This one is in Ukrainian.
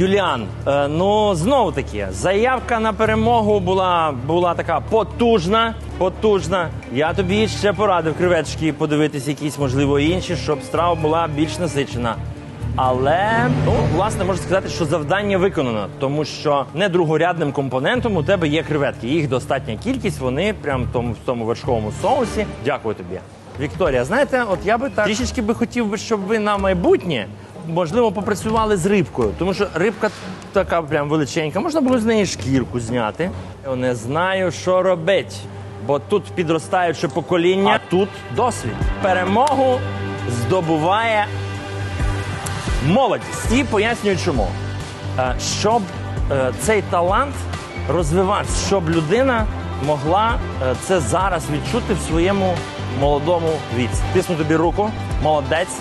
Юліан, е, ну знову таки, заявка на перемогу була, була така потужна. Потужна. Я тобі ще порадив креветочки подивитись якісь, можливо, інші, щоб страва була більш насичена. Але ну, власне можу сказати, що завдання виконано, тому що не другорядним компонентом у тебе є креветки. Їх достатня кількість, вони прям тому, в тому вершковому соусі. Дякую тобі. Вікторія, знаєте, от я би так трішечки би хотів би, щоб ви на майбутнє можливо попрацювали з рибкою, тому що рибка така прям величенька. Можна було з неї шкірку зняти. Я не знаю, що робити, бо тут підростаюче покоління, а тут досвід. Перемогу здобуває молодість. І пояснюю чому. Е, Щоб е, цей талант розвивався, щоб людина могла е, це зараз відчути в своєму молодому віці. Тисну тобі руку, молодець.